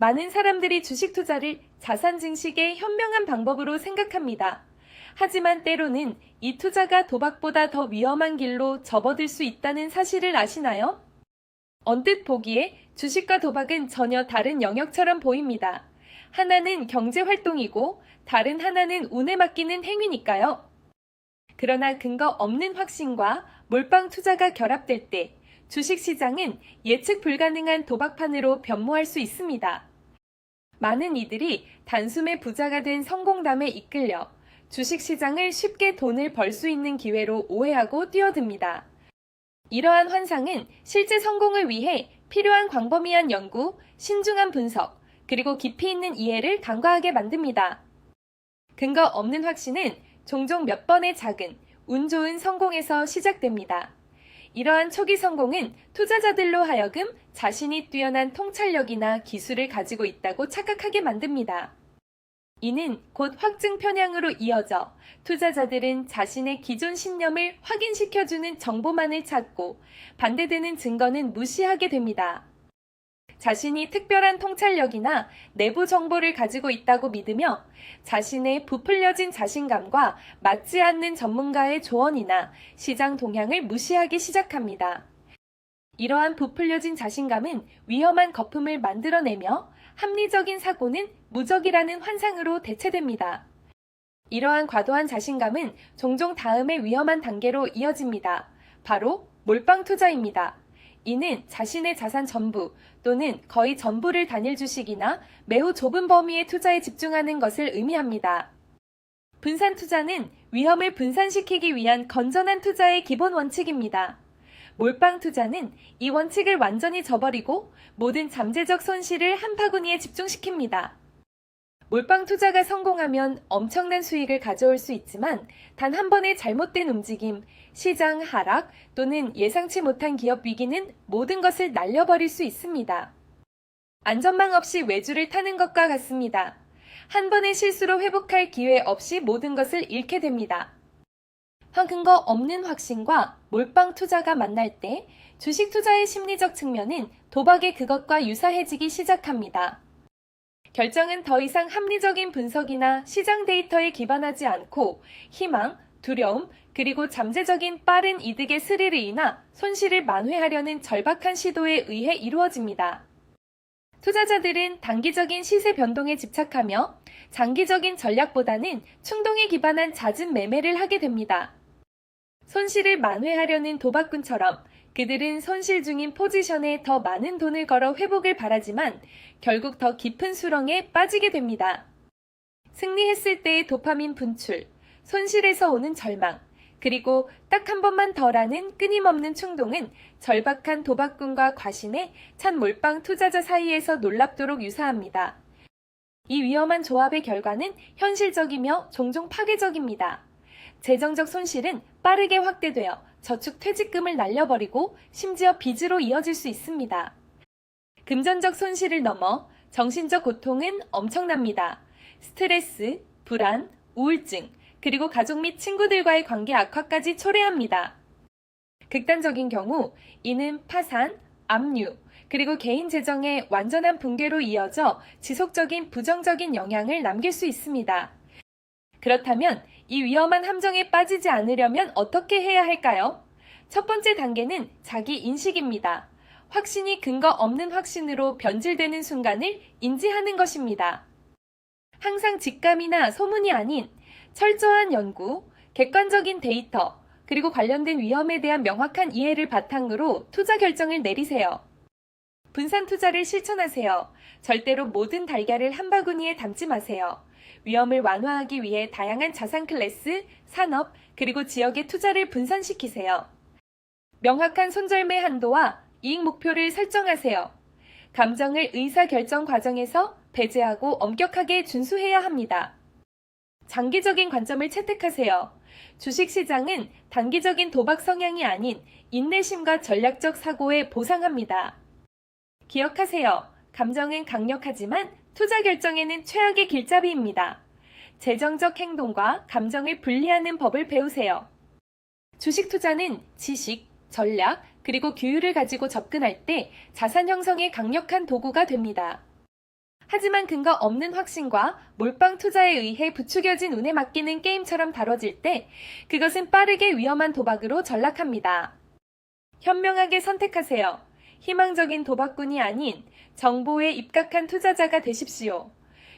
많은 사람들이 주식 투자를 자산 증식의 현명한 방법으로 생각합니다. 하지만 때로는 이 투자가 도박보다 더 위험한 길로 접어들 수 있다는 사실을 아시나요? 언뜻 보기에 주식과 도박은 전혀 다른 영역처럼 보입니다. 하나는 경제 활동이고 다른 하나는 운에 맡기는 행위니까요. 그러나 근거 없는 확신과 몰빵 투자가 결합될 때 주식 시장은 예측 불가능한 도박판으로 변모할 수 있습니다. 많은 이들이 단숨에 부자가 된 성공담에 이끌려 주식 시장을 쉽게 돈을 벌 수 있는 기회로 오해하고 뛰어듭니다. 이러한 환상은 실제 성공을 위해 필요한 광범위한 연구, 신중한 분석, 그리고 깊이 있는 이해를 간과하게 만듭니다. 근거 없는 확신은 종종 몇 번의 작은, 운 좋은 성공에서 시작됩니다. 이러한 초기 성공은 투자자들로 하여금 자신이 뛰어난 통찰력이나 기술을 가지고 있다고 착각하게 만듭니다. 이는 곧 확증 편향으로 이어져 투자자들은 자신의 기존 신념을 확인시켜주는 정보만을 찾고 반대되는 증거는 무시하게 됩니다. 자신이 특별한 통찰력이나 내부 정보를 가지고 있다고 믿으며 자신의 부풀려진 자신감과 맞지 않는 전문가의 조언이나 시장 동향을 무시하기 시작합니다. 이러한 부풀려진 자신감은 위험한 거품을 만들어내며 합리적인 사고는 무적이라는 환상으로 대체됩니다. 이러한 과도한 자신감은 종종 다음의 위험한 단계로 이어집니다. 바로 몰빵 투자입니다. 이는 자신의 자산 전부 또는 거의 전부를 단일 주식이나 매우 좁은 범위의 투자에 집중하는 것을 의미합니다. 분산 투자는 위험을 분산시키기 위한 건전한 투자의 기본 원칙입니다. 몰빵 투자는 이 원칙을 완전히 저버리고 모든 잠재적 손실을 한 바구니에 집중시킵니다. 몰빵 투자가 성공하면 엄청난 수익을 가져올 수 있지만 단 한 번의 잘못된 움직임, 시장 하락 또는 예상치 못한 기업 위기는 모든 것을 날려버릴 수 있습니다. 안전망 없이 외주를 타는 것과 같습니다. 한 번의 실수로 회복할 기회 없이 모든 것을 잃게 됩니다. 근거 없는 확신과 몰빵 투자가 만날 때 주식 투자의 심리적 측면은 도박의 그것과 유사해지기 시작합니다. 결정은 더 이상 합리적인 분석이나 시장 데이터에 기반하지 않고 희망, 두려움, 그리고 잠재적인 빠른 이득의 스릴을 인하 손실을 만회하려는 절박한 시도에 의해 이루어집니다. 투자자들은 단기적인 시세 변동에 집착하며 장기적인 전략보다는 충동에 기반한 잦은 매매를 하게 됩니다. 손실을 만회하려는 도박꾼처럼 그들은 손실 중인 포지션에 더 많은 돈을 걸어 회복을 바라지만 결국 더 깊은 수렁에 빠지게 됩니다. 승리했을 때의 도파민 분출, 손실에서 오는 절망, 그리고 딱 한 번만 더라는 끊임없는 충동은 절박한 도박꾼과 과신의 찬 몰빵 투자자 사이에서 놀랍도록 유사합니다. 이 위험한 조합의 결과는 현실적이며 종종 파괴적입니다. 재정적 손실은 빠르게 확대되어 저축 퇴직금을 날려버리고 심지어 빚으로 이어질 수 있습니다. 금전적 손실을 넘어 정신적 고통은 엄청납니다. 스트레스, 불안, 우울증, 그리고 가족 및 친구들과의 관계 악화까지 초래합니다. 극단적인 경우 이는 파산, 압류, 그리고 개인 재정의 완전한 붕괴로 이어져 지속적인 부정적인 영향을 남길 수 있습니다. 그렇다면 이 위험한 함정에 빠지지 않으려면 어떻게 해야 할까요? 첫 번째 단계는 자기 인식입니다. 확신이 근거 없는 확신으로 변질되는 순간을 인지하는 것입니다. 항상 직감이나 소문이 아닌 철저한 연구, 객관적인 데이터, 그리고 관련된 위험에 대한 명확한 이해를 바탕으로 투자 결정을 내리세요. 분산 투자를 실천하세요. 절대로 모든 달걀을 한 바구니에 담지 마세요. 위험을 완화하기 위해 다양한 자산 클래스, 산업, 그리고 지역의 투자를 분산시키세요. 명확한 손절매 한도와 이익 목표를 설정하세요. 감정을 의사 결정 과정에서 배제하고 엄격하게 준수해야 합니다. 장기적인 관점을 채택하세요. 주식 시장은 단기적인 도박 성향이 아닌 인내심과 전략적 사고에 보상합니다. 기억하세요. 감정은 강력하지만 투자 결정에는 최악의 길잡이입니다. 재정적 행동과 감정을 분리하는 법을 배우세요. 주식 투자는 지식, 전략, 그리고 규율을 가지고 접근할 때 자산 형성에 강력한 도구가 됩니다. 하지만 근거 없는 확신과 몰빵 투자에 의해 부추겨진 운에 맡기는 게임처럼 다뤄질 때 그것은 빠르게 위험한 도박으로 전락합니다. 현명하게 선택하세요. 희망적인 도박꾼이 아닌 정보에 입각한 투자자가 되십시오.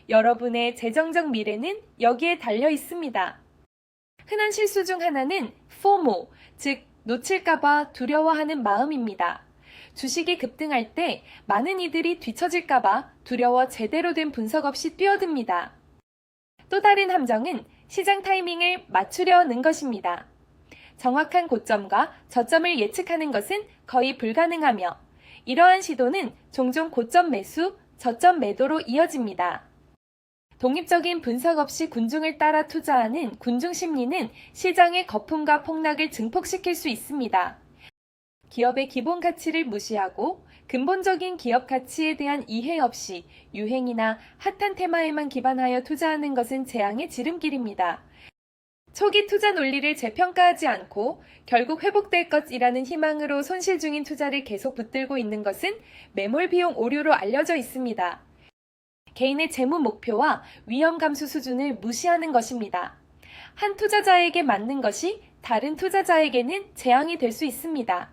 여러분의 재정적 미래는 여기에 달려 있습니다. 흔한 실수 중 하나는 FOMO, 즉 놓칠까봐 두려워하는 마음입니다. 주식이 급등할 때 많은 이들이 뒤처질까봐 두려워 제대로 된 분석 없이 뛰어듭니다. 또 다른 함정은 시장 타이밍을 맞추려는 것입니다. 정확한 고점과 저점을 예측하는 것은 거의 불가능하며 이러한 시도는 종종 고점 매수, 저점 매도로 이어집니다. 독립적인 분석 없이 군중을 따라 투자하는 군중 심리는 시장의 거품과 폭락을 증폭시킬 수 있습니다. 기업의 기본 가치를 무시하고 근본적인 기업 가치에 대한 이해 없이 유행이나 핫한 테마에만 기반하여 투자하는 것은 재앙의 지름길입니다. 초기 투자 논리를 재평가하지 않고 결국 회복될 것이라는 희망으로 손실 중인 투자를 계속 붙들고 있는 것은 매몰 비용 오류로 알려져 있습니다. 개인의 재무 목표와 위험 감수 수준을 무시하는 것입니다. 한 투자자에게 맞는 것이 다른 투자자에게는 재앙이 될 수 있습니다.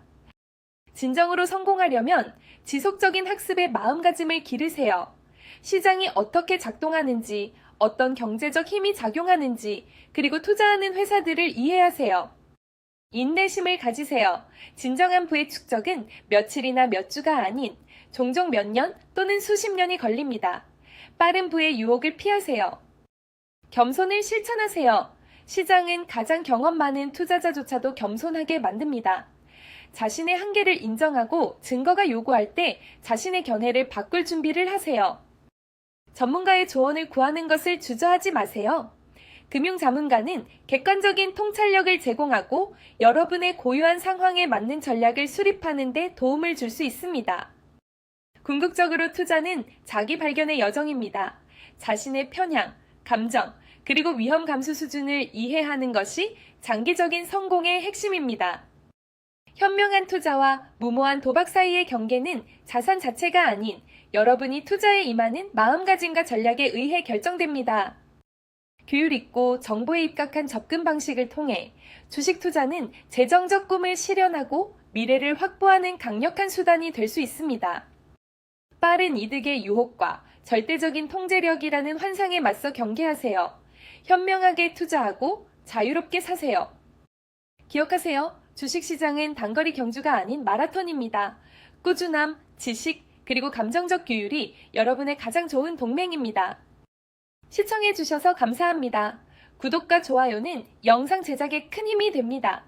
진정으로 성공하려면 지속적인 학습에 마음가짐을 기르세요. 시장이 어떻게 작동하는지, 어떤 경제적 힘이 작용하는지, 그리고 투자하는 회사들을 이해하세요. 인내심을 가지세요. 진정한 부의 축적은 며칠이나 몇 주가 아닌 종종 몇 년 또는 수십 년이 걸립니다. 빠른 부의 유혹을 피하세요. 겸손을 실천하세요. 시장은 가장 경험 많은 투자자조차도 겸손하게 만듭니다. 자신의 한계를 인정하고 증거가 요구할 때 자신의 견해를 바꿀 준비를 하세요. 전문가의 조언을 구하는 것을 주저하지 마세요. 금융 자문가는 객관적인 통찰력을 제공하고 여러분의 고유한 상황에 맞는 전략을 수립하는 데 도움을 줄 수 있습니다. 궁극적으로 투자는 자기 발견의 여정입니다. 자신의 편향, 감정, 그리고 위험 감수 수준을 이해하는 것이 장기적인 성공의 핵심입니다. 현명한 투자와 무모한 도박 사이의 경계는 자산 자체가 아닌 여러분이 투자에 임하는 마음가짐과 전략에 의해 결정됩니다. 규율 있고 정보에 입각한 접근 방식을 통해 주식 투자는 재정적 꿈을 실현하고 미래를 확보하는 강력한 수단이 될 수 있습니다. 빠른 이득의 유혹과 절대적인 통제력이라는 환상에 맞서 경계하세요. 현명하게 투자하고 자유롭게 사세요. 기억하세요. 주식시장은 단거리 경주가 아닌 마라톤입니다. 꾸준함, 지식, 그리고 감정적 규율이 여러분의 가장 좋은 동맹입니다. 시청해주셔서 감사합니다. 구독과 좋아요는 영상 제작에 큰 힘이 됩니다.